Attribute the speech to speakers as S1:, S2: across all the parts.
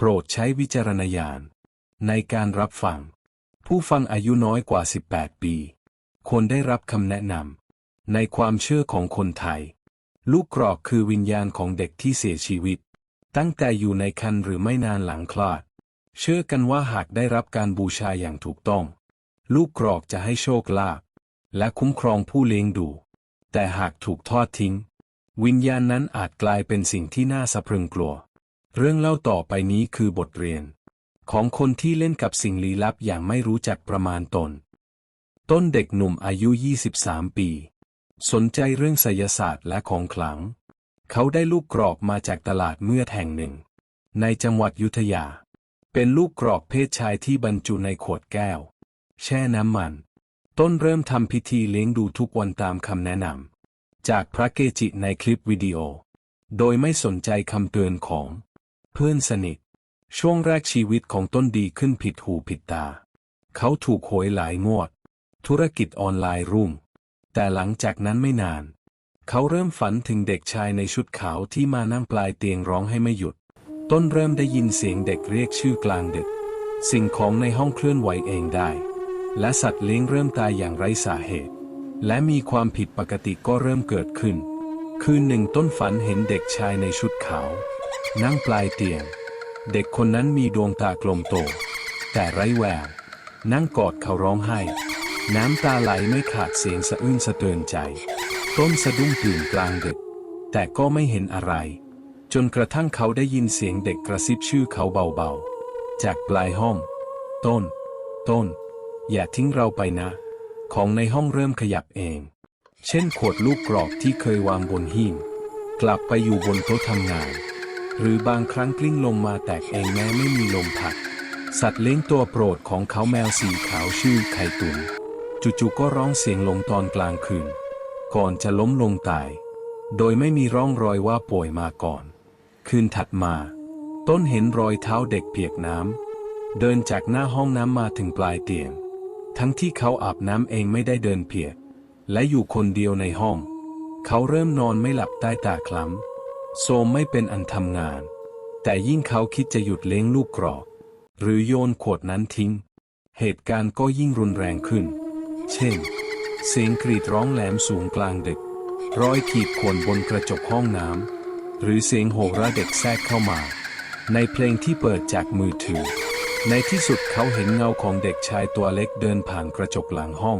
S1: โปรดใช้วิจารณญาณ ในการรับฟัง ผู้ฟังอายุน้อยกว่า 18 ปี ควรได้รับคำแนะนำในความเชื่อของคนไทย ลูกกรอกคือวิญญาณของเด็กที่เสียชีวิต ตั้งแต่อยู่ในคันหรือไม่นานหลังคลอด เชื่อกันว่าหากได้รับการบูชาอย่างถูกต้อง ลูกกรอกจะให้โชคลาภและคุ้มครองผู้เลี้ยงดู แต่หากถูกทอดทิ้ง วิญญาณนั้นอาจกลายเป็นสิ่งที่น่าสะพรึงกลัว เรื่องเล่าต่อไปนี้คือบทเรียน ของคนที่เล่นกับสิ่งลี้ลับอย่างไม่รู้จักประมาณตน ต้นเด็กหนุ่มอายุ 23 ปี สนใจเรื่องไสยศาสตร์และของขลัง เขาได้ลูกกรอกมาจากตลาดเมื่อแห่งหนึ่ง ในจังหวัดยุธยา เป็นลูกกรอกเพศชายที่บรรจุในขวดแก้ว แช่น้ำมัน ต้นเริ่มทำพิธีเลี้ยงดูทุกวันตามคำแนะนำจากพระเกจิในคลิปวิดีโอ โดยไม่สนใจคำเตือนของ พื่อนสนิท ช่วงแรกชีวิตของต้นดีขึ้นผิดหูผิดตา เขาถูกโหวยหลายงวด ธุรกิจออนไลน์รุ่ง แต่หลังจากนั้นไม่นาน เขาเริ่มฝันถึงเด็กชายในชุดขาวที่มานั่งปลายเตียงร้องให้ไม่หยุด ต้นเริ่มได้ยินเสียงเด็กเรียกชื่อกลางดึก สิ่งของในห้องเคลื่อนไหวเองได้ และสัตว์เลี้ยงเริ่มตายอย่างไร้สาเหตุ และมีความผิดปกติก็เริ่มเกิดขึ้น คืนหนึ่งต้นฝันเห็นเด็กชายในชุดขาว นั่งปลายเตียง เด็กคนนั้นมีดวงตากลมโต แต่ไร้แวว นั่งกอดเขาร้องไห้ น้ำตาไหลไม่ขาดเสียงสะอื้นสะเตือนใจ ต้นสะดุ้งตื่นกลางดึก แต่ก็ไม่เห็นอะไร จนกระทั่งเขาได้ยินเสียงเด็กกระซิบชื่อเขาเบาๆ จากปลายห้อง ต้น ต้น อย่าทิ้งเราไปนะ ของในห้องเริ่มขยับเอง เช่นขวดลูกกรอกที่เคยวางบนหิ้งกลับไปอยู่บนโต๊ะทำงาน หรือบางครั้งกลิ้งลงมาแตกเองแม้ไม่มีลมพัด สัตว์เลี้ยงตัวโปรดของเขาแมวสีขาวชื่อไข่ตุนจู่ๆก็ร้องเสียงลงตอนกลางคืน ก่อนจะล้มลงตาย โดยไม่มีร่องรอยว่าป่วยมาก่อน คืนถัดมา ต้นเห็นรอยเท้าเด็กเปียกน้ำเดินจากหน้าห้องน้ำมาถึงปลายเตียง ทั้งที่เขาอาบน้ำเองไม่ได้เดินเพียก และอยู่คนเดียวในห้อง เขาเริ่มนอนไม่หลับใต้ตาคล้ำ โซมไม่เป็นอันทำงาน แต่ยิ่งเขาคิดจะหยุดเลี้ยงลูกกรอก หรือโยนขวดนั้นทิ้ง เหตุการณ์ก็ยิ่งรุนแรงขึ้น เช่น เสียงกรีดร้องแหลมสูงกลางดึก รอยขีดข่วนบนกระจกห้องน้ำ หรือเสียงโห่ระเด็กแทรกเข้ามา ในเพลงที่เปิดจากมือถือ ในที่สุดเขาเห็นเงาของเด็กชายตัวเล็กเดินผ่านกระจกหลังห้อง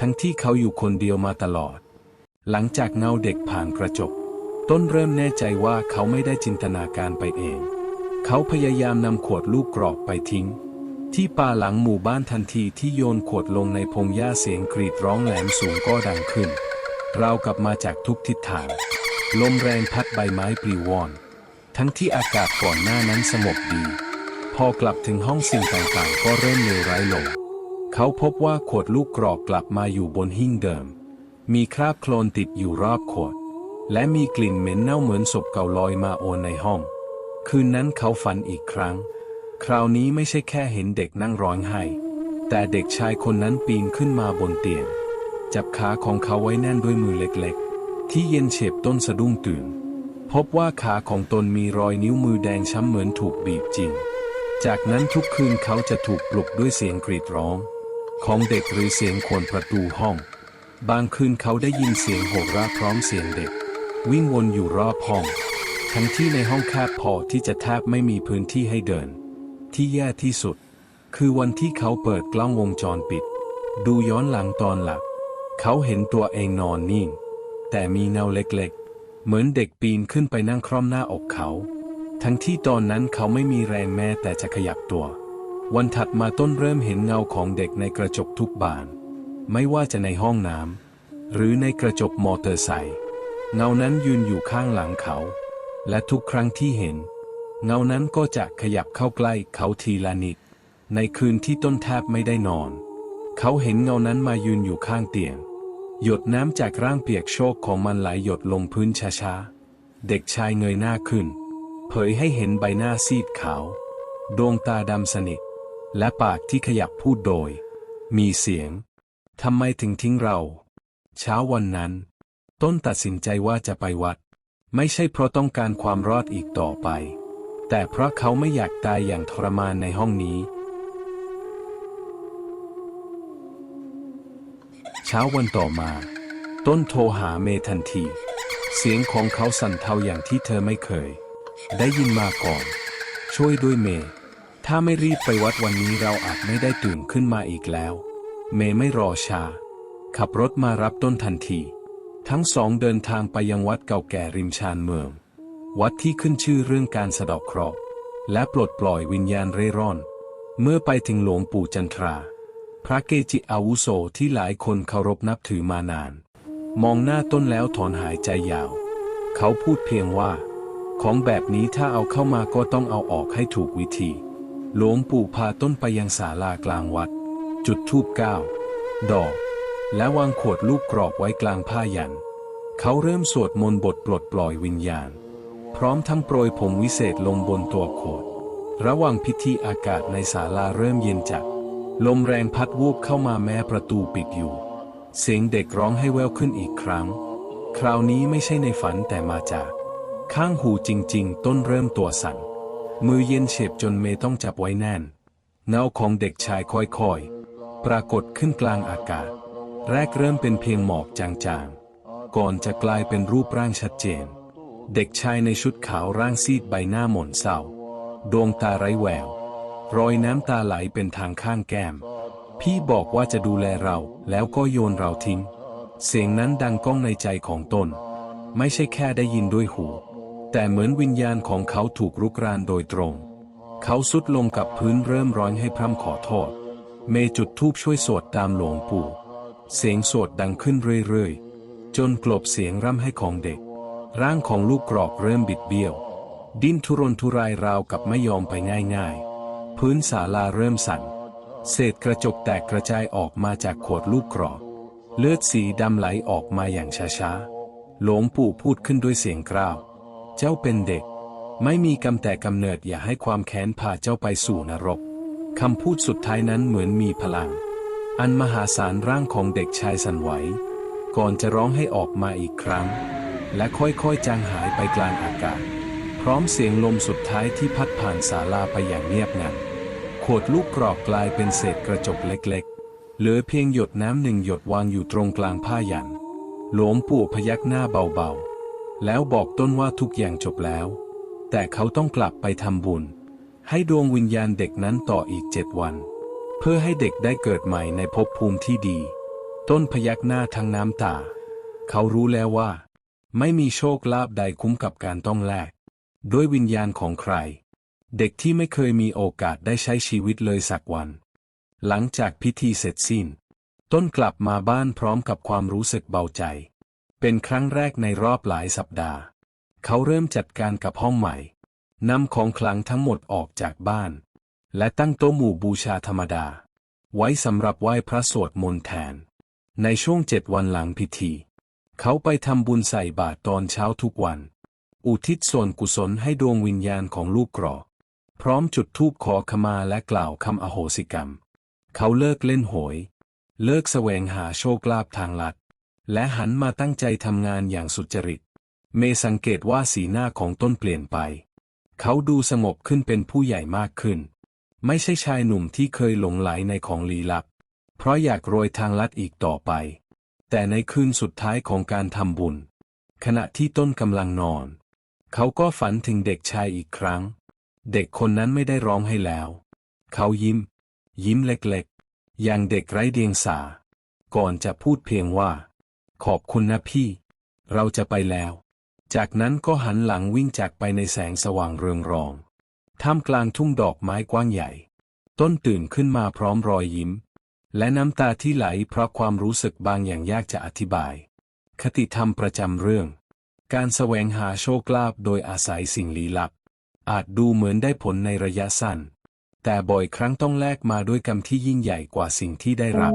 S1: ทั้งที่เขาอยู่คนเดียวมาตลอด หลังจากเงาเด็กผ่านกระจก ต้นเริ่มแน่ใจว่าเขาไม่ได้จินตนาการไปเอง เขาพยายามนำขวดลูกกรอกไปทิ้ง ที่ป่าหลังหมู่บ้านทันทีที่โยนขวดลงในพงหญ้าเสียงกรีดร้องแหลมสูงก็ดังขึ้นราวกับมาจากทุกทิศทาง ลมแรงพัดใบไม้ปลิวว่อน ทั้งที่อากาศก่อนหน้านั้นสงบดี พอกลับถึงห้องสิ่งต่างๆ ก็เริ่มเลวร้ายลง เขาพบว่าขวดลูกกรอกกลับมาอยู่บนหิ้งเดิม มีคราบโคลนติดอยู่รอบขวด และมีกลิ่นเหม็นเน่าเหมือนศพเก่าลอยมาโอนในห้อง คืนนั้นเขาฝันอีกครั้ง คราวนี้ไม่ใช่แค่เห็นเด็กนั่งร้องไห้ แต่เด็กชายคนนั้นปีนขึ้นมาบนเตียง จับขาของเขาไว้แน่นด้วยมือเล็กๆ ที่เย็นเฉียบต้นสะดุ้งตื่น พบว่าขาของตนมีรอยนิ้วมือแดงช้ำเหมือนถูกบีบจริง จากนั้นทุกคืนเขาจะถูกปลุกด้วยเสียงกรีดร้อง ของเด็กหรือเสียงขวนประตูห้อง บางคืนเขาได้ยินเสียงโห่ราพร้อมเสียงเด็ก วิ่งวนอยู่รอบห้อง ทั้งที่ในห้องแคบพอที่จะแทบไม่มีพื้นที่ให้เดิน ที่แย่ที่สุด คือวันที่เขาเปิดกล้องวงจรปิด ดูย้อนหลังตอนหลับเขาเห็นตัวเองนอนนิ่ง แต่มีเงาเล็กๆ เหมือนเด็กปีนขึ้นไปนั่งคร่อมหน้าอกเขา ทั้งที่ตอนนั้นเขาไม่มีแรงแม้แต่จะขยับตัว วันถัดมาต้นเริ่มเห็นเงาของเด็กในกระจกทุกบาน ไม่ว่าจะในห้องน้ำหรือในกระจกมอเตอร์ไซค์ เงานั้นยืนอยู่ข้างหลังเขา และทุกครั้งที่เห็น เงานั้นก็จะขยับเข้าใกล้เขาทีละนิด ในคืนที่ต้นแทบไม่ได้นอน เขาเห็นเงานั้นมายืนอยู่ข้างเตียง หยดน้ำจากร่างเปียกโชกของมันไหลหยดลงพื้นช้าๆ เด็กชายเงยหน้าขึ้น เผยให้เห็นใบหน้าซีดขาว ดวงตาดำสนิท และปากที่ขยับพูดโดย มีเสียงทำไมถึงทิ้งเรา เช้าวันนั้น ต้นตัดสินใจว่าจะไปวัด ไม่ใช่เพราะต้องการความรอดอีกต่อไป แต่เพราะเขาไม่อยากตายอย่างทรมานในห้องนี้ เช้าวันต่อมา ต้นโทรหาเมทันที เสียงของเขาสั่นเทาอย่างที่เธอไม่เคย ได้ยินมาก่อน ช่วยด้วยเม ถ้าไม่รีบไปวัดวันนี้เราอาจไม่ได้ตื่นขึ้นมาอีกแล้ว เมไม่รอช้าขับรถมารับต้นทันที ทั้งสองเดินทางไปยังวัดเก่าแก่ริมชานเมือง วัดที่ขึ้นชื่อเรื่องการสะดอกเคราะห์และปลดปล่อยวิญญาณเร่ร่อน เมื่อไปถึงหลวงปู่จันทรา พระเกจิอาวุโสที่หลายคนเคารพนับถือมานาน มองหน้าต้นแล้วถอนหายใจยาว เขาพูดเพียงว่า ของแบบนี้ถ้าเอาเข้ามาก็ต้องเอาออกให้ถูกวิธี หลวงปู่พาต้นไปยังศาลากลางวัด จุดธูปเก้าดอก และวางขวดลูกกรอกไว้กลางผ้ายัน เขาเริ่มสวดมนต์บทปลดปล่อยวิญญาณ พร้อมทั้งโปรยผงวิเศษลงบนตัวโขด ระหว่างพิธีอากาศในศาลาเริ่มเย็นจัด ลมแรงพัดวูบเข้ามาแม้ประตูปิดอยู่ เสียงเด็กร้องให้แววขึ้นอีกครั้ง คราวนี้ไม่ใช่ในฝันแต่มาจาก ข้างหูจริง ๆ ต้นเริ่มตัวสั่น มือเย็นเฉียบจนเมต้องจับไว้แน่น เงาของเด็กชายค่อยๆ ปรากฏขึ้นกลางอากาศ แรกเริ่มเป็นเพียงหมอกจางๆ ก่อนจะกลายเป็นรูปร่างชัดเจน เด็กชายในชุดขาวร่างซีดใบหน้าหม่นเศร้า ดวงตาไร้แวว รอยน้ำตาไหลเป็นทางข้างแก้ม พี่บอกว่าจะดูแลเราแล้วก็โยนเราทิ้ง เสียงนั้นดังก้องในใจของตน ไม่ใช่แค่ได้ยินด้วยหู แต่เหมือนวิญญาณของเขาถูกรุกรานโดยตรง เขาสุดลงกับพื้นเริ่มร้องให้พร่ำขอโทษ เมจุดทูบช่วยสวดตามหลวงปู่ เสียงสวดดังขึ้นเรื่อยๆ จนกลบเสียงร่ำให้ของเด็ก ร่างของลูกกรอกเริ่มบิดเบี้ยว ดิ้นทุรนทุรายราวกับไม่ยอมไปง่ายๆ พื้นศาลาเริ่มสั่น เศษกระจกแตกกระจายออกมาจากขวดลูกกรอก เลือดสีดำไหลออกมาอย่างช้าๆ หลวงปู่พูดขึ้นด้วยเสียงกร้าว เจ้าเป็นเด็ก ไม่มีกรรมแต่กำเนิดอย่าให้ความแค้นพาเจ้าไปสู่นรกคำพูดสุดท้ายนั้นเหมือนมีพลัง อันมหาศาลร่างของเด็กชายสั่นไหว ก่อนจะร้องให้ออกมาอีกครั้ง และค่อยๆจางหายไปกลางอากาศ พร้อมเสียงลมสุดท้ายที่พัดผ่านศาลาไปอย่างเงียบงันขวดลูกกรอกกลายเป็นเศษกระจกเล็กๆ เหลือเพียงหยดน้ำหนึ่งหยดวางอยู่ตรงกลางผ้ายันหลวงปู่พยักหน้าเบาๆ แล้วบอกต้นว่าทุกอย่างจบแล้ว แต่เขาต้องกลับไปทำบุญ ให้ดวงวิญญาณเด็กนั้นต่ออีกเจ็ดวัน เพื่อให้เด็กได้เกิดใหม่ในภพภูมิที่ดี ต้นพยักหน้าทั้งน้ำตา เขารู้แล้วว่า ไม่มีโชคลาภใดคุ้มกับการต้องแลกด้วยวิญญาณของใคร เด็กที่ไม่เคยมีโอกาสได้ใช้ชีวิตเลยสักวัน หลังจากพิธีเสร็จสิ้น ต้นกลับมาบ้านพร้อมกับความรู้สึกเบาใจ เป็นครั้งแรกในรอบหลายสัปดาห์ เขาเริ่มจัดการกับห้องใหม่นำของขลังทั้งหมดออกจากบ้าน และตั้งโต๊ะหมู่บูชาธรรมดา ไว้สำหรับไหว้พระสวดมนต์แทน ในช่วงเจ็ดวันหลังพิธี เขาไปทำบุญใส่บาตรตอนเช้าทุกวัน อุทิศส่วนกุศลให้ดวงวิญญาณของลูกกรอกพร้อมจุดธูปขอขมาและกล่าวคำอโหสิกรรม เขาเลิกเล่นโหยเลิกแสวงหาโชคลาภทางลัด และหันมาตั้งใจทำงานอย่างสุจริต เมสังเกตว่าสีหน้าของต้นเปลี่ยนไป เขาดูสงบขึ้นเป็นผู้ใหญ่มากขึ้น ไม่ใช่ชายหนุ่มที่เคยหลงไหลในของลี้ลับ เพราะอยากโรยทางลัดอีกต่อไป แต่ในคืนสุดท้ายของการทำบุญ ขณะที่ต้นกำลังนอน เขาก็ฝันถึงเด็กชายอีกครั้ง เด็กคนนั้นไม่ได้ร้องให้แล้ว เขายิ้ม ยิ้มเล็กๆ อย่างเด็กไร้เดียงสา ก่อนจะพูดเพียงว่า ขอบคุณนะพี่ เราจะไปแล้ว จากนั้นก็หันหลังวิ่งจากไปในแสงสว่างเรืองรอง ท่ามกลางทุ่งดอกไม้กว้างใหญ่ ต้นตื่นขึ้นมาพร้อมรอยยิ้ม และน้ำตาที่ไหลเพราะความรู้สึกบางอย่างยากจะอธิบาย คติธรรมประจำเรื่อง การแสวงหาโชคลาภโดยอาศัยสิ่งลี้ลับ อาจดูเหมือนได้ผลในระยะสั้น แต่บ่อยครั้งต้องแลกมาด้วยกรรมที่ยิ่งใหญ่กว่าสิ่งที่ได้รับ